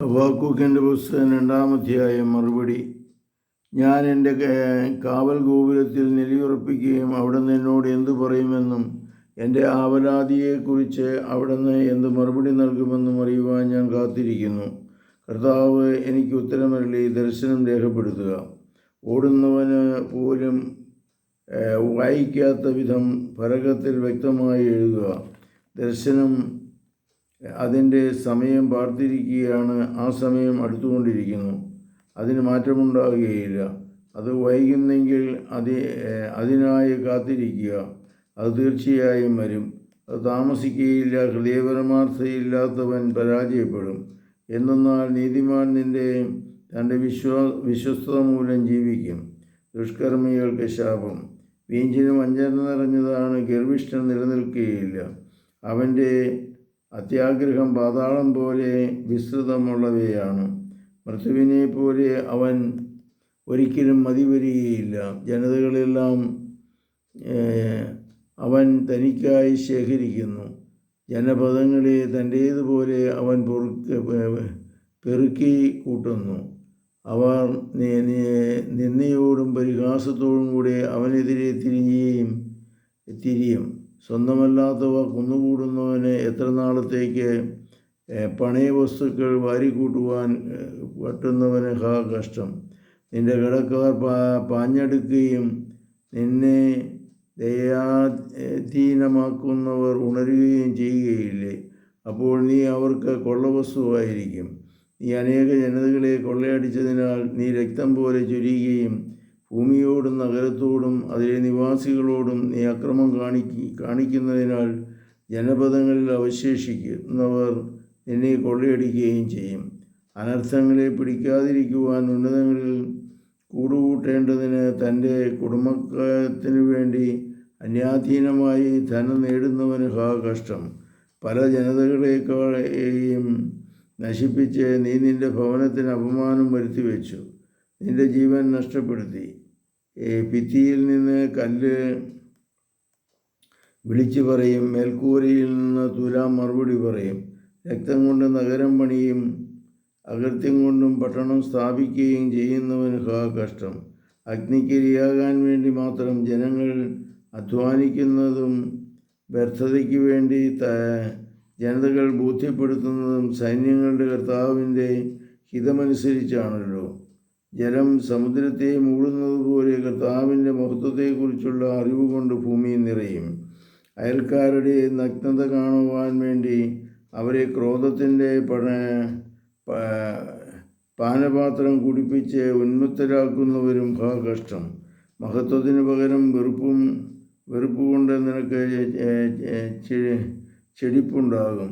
വാക്കൂക്കിന്റെ പുസ്തകം രണ്ടാമധ്യായം മറുപടി. ഞാൻ എന്റെ കാവൽ ഗോപുരത്തിൽ നിലയുറപ്പിക്കുകയും അവിടുന്ന് എന്നോട് എന്തു പറയുമെന്നും എന്റെ ആവലാതിയെക്കുറിച്ച് അവിടുന്ന് എന്ത് മറുപടി നൽകുമെന്നും അറിയുവാൻ ഞാൻ കാത്തിരിക്കുന്നു. കർത്താവ് എനിക്ക് ഉത്തരമരളി ദർശനം രേഖപ്പെടുത്തുക. ഓടുന്നവന് പോലും വായിക്കാത്ത വിധം ഫലകത്തിൽ വ്യക്തമായി എഴുതുക. ദർശനം അതിന്റെ സമയം പാർത്തിരിക്കുകയാണ് ആ സമയം അടുത്തുകൊണ്ടിരിക്കുന്നു. അതിന് മാറ്റമുണ്ടാകുകയില്ല. അത് വൈകുന്നെങ്കിൽ അതി അതിനായി കാത്തിരിക്കുക. അത് തീർച്ചയായും വരും. അത് താമസിക്കുകയില്ല ഹൃദയപരമാർത്ഥയില്ലാത്തവൻ പരാജയപ്പെടും. എന്തെന്നാൽ നീതിമാൻ നിന്റെ തന്റെ വിശ്വാ വിശ്വസ്തത മൂലം ജീവിക്കും. ദുഷ്കർമ്മികൾക്ക് ശാപം. വീഞ്ചിന് വഞ്ചന നിറഞ്ഞതാണ് ഗർഭിഷ്ഠൻ നിലനിൽക്കുകയില്ല. അവന്റെ അത്യാഗ്രഹം പാതാളം പോലെ വിസ്തൃതമുള്ളവയാണ്. മൃത്യുവിനെ പോലെ അവൻ ഒരിക്കലും മതി വരികയില്ല ജനതകളെല്ലാം അവൻ തനിക്കായി ശേഖരിക്കുന്നു. ജനപദങ്ങളെ തന്റേതുപോലെ അവൻ പൊറുക്ക പെറുക്കി കൂട്ടുന്നു. അവർ നിന്നയോടും പരിഹാസത്തോടും കൂടെ അവനെതിരെ തിരിഞ്ഞുകയും തിരിയും. സ്വന്തമല്ലാത്തവ കുന്നുകൂടുന്നവന് എത്ര നാളത്തേക്ക് പണയ വസ്തുക്കൾ വാരിക്കൂട്ടുവാൻ കൂട്ടുവാൻ പറ്റുന്നവന് ഹാ കഷ്ടം. നിന്റെ കടക്കാർ പാ പാഞ്ഞെടുക്കുകയും നിന്നെ ദയാധീനമാക്കുന്നവർ ഉണരുകയും ചെയ്യുകയില്ലേ? അപ്പോൾ നീ അവർക്ക് കൊള്ളവസ്തുവായിരിക്കും. നീ അനേക ജനതകളെ കൊള്ളയടിച്ചതിനാൽ നീ രക്തം പോലെ ചൊരിയുകയും ഭൂമിയോടും നഗരത്തോടും അതിലെ നിവാസികളോടും നീ അക്രമം കാണിക്കി കാണിക്കുന്നതിനാൽ ജനപദങ്ങളിൽ അവശേഷിക്കുന്നവർ നിന്നെ കൊള്ളയടിക്കുകയും ചെയ്യും. അനർത്ഥങ്ങളെ പിടിക്കാതിരിക്കുവാൻ ഉന്നതങ്ങളിൽ കൂടുകൂട്ടേണ്ടതിന് തന്റെ കുടുംബത്തിനു വേണ്ടി അന്യാധീനമായി ധനം നേടുന്നവന് ഹാ കഷ്ടം. പല ജനതകളെക്കാളെയും നശിപ്പിച്ച് നീ നിന്റെ ഭവനത്തിന് അപമാനം വരുത്തി വെച്ചു നിന്റെ ജീവൻ നഷ്ടപ്പെടുത്തി. ഭിത്തിയിൽ നിന്ന് കല്ല് വിളിച്ചു പറയും. മേൽക്കൂരയിൽ നിന്ന് തുലാം മറുപടി പറയും. രക്തം കൊണ്ട് നഗരം പണിയും അകൃത്യം കൊണ്ടും പട്ടണം സ്ഥാപിക്കുകയും ചെയ്യുന്നവന് ഹാ കഷ്ടം. അഗ്നിക്കിരിയാകാൻ വേണ്ടി മാത്രം ജനങ്ങൾ അധ്വാനിക്കുന്നതും വ്യർത്ഥതയ്ക്ക് വേണ്ടി ജനതകൾ ബോധ്യപ്പെടുത്തുന്നതും സൈന്യങ്ങളുടെ കർത്താവിന്റെ ഹിതമനുസരിച്ചാണല്ലോ. ജലം സമുദ്രത്തെ മൂടുന്നത് പോലെ കർത്താവിന്റെ മഹത്വത്തെക്കുറിച്ചുള്ള അറിവ് കൊണ്ട് ഭൂമി നിറയും. അയൽക്കാരുടെ നഗ്നത കാണുവാൻ വേണ്ടി അവരെ ക്രോധത്തിന്റെ പണ പാനപാത്രം കുടിപ്പിച്ച് ഉന്മത്തരാക്കുന്നവരും ഹാ കഷ്ടം. മഹത്വത്തിന് പകരം വെറുപ്പും വെറുപ്പ് കൊണ്ട് നിനക്ക് ചെടിപ്പുണ്ടാകും.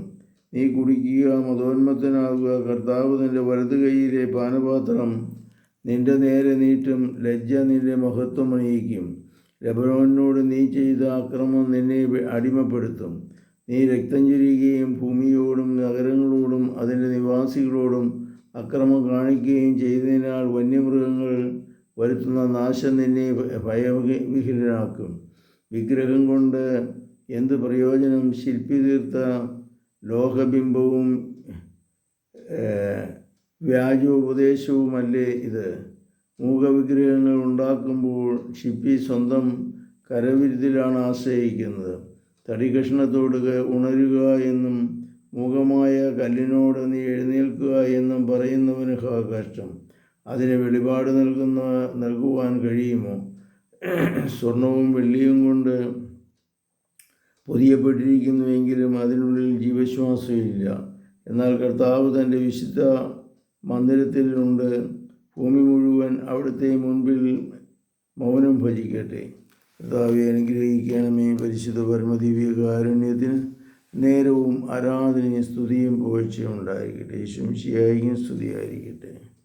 നീ കുടിക്കുക മതോന്മത്തനാകുക കർത്താവ് നിന്റെ വലത് കൈയിലെ പാനപാത്രം നിന്റെ നേരെ നീറ്റും ലജ്ജ നിന്റെ മഹത്വം അണിയിക്കും. ലബനോനോട് നീ ചെയ്ത അക്രമം നിന്നെ അടിമപ്പെടുത്തും. നീ രക്തം ചുരിയുകയും ഭൂമിയോടും നഗരങ്ങളോടും അതിന്റെ നിവാസികളോടും അക്രമം കാണിക്കുകയും ചെയ്തതിനാൽ വന്യമൃഗങ്ങൾ വരുത്തുന്ന നാശം നിന്നെ ഭ- വിഗ്രഹം കൊണ്ട് എന്ത് പ്രയോജനം? ശില്പി തീർത്ത ലോഹബിംബവും വ്യാജോപദേശവുമല്ലേ ഇത്? മൂകവിഗ്രഹങ്ങൾ ഉണ്ടാക്കുമ്പോൾ ഷിപ്പി സ്വന്തം കരവിരുതിലാണ് ആശ്രയിക്കുന്നത്. തടികഷ്ണത്തോട് ഉണരുക എന്നും മൂകമായ കല്ലിനോട് നീ എഴുന്നേൽക്കുക എന്നും പറയുന്നവന് ഹാ കഷ്ടം അതിന് വെളിപാട് നൽകുന്ന നൽകുവാൻ കഴിയുമോ? സ്വർണവും വെള്ളിയും കൊണ്ട് പൊതിയപ്പെട്ടിരിക്കുന്നുവെങ്കിലും അതിനുള്ളിൽ ജീവശ്വാസമില്ല എന്നാൽ കർത്താവ് തന്റെ വിശുദ്ധ മന്ദിരത്തിലുണ്ട്. ഭൂമി മുഴുവൻ അവിടുത്തെ മുൻപിൽ മൗനം ഭജിക്കട്ടെ. കർത്താവെ അനുഗ്രഹിക്കണമേ പരിശുദ്ധ പരമദിവ്യ കാരുണ്യത്തിന് നേരവും ആരാധനയും സ്തുതിയും പുകഴ്ചയും ഉണ്ടായിരിക്കട്ടെ. ശുംശിയായിരിക്കും സ്തുതിയായിരിക്കട്ടെ.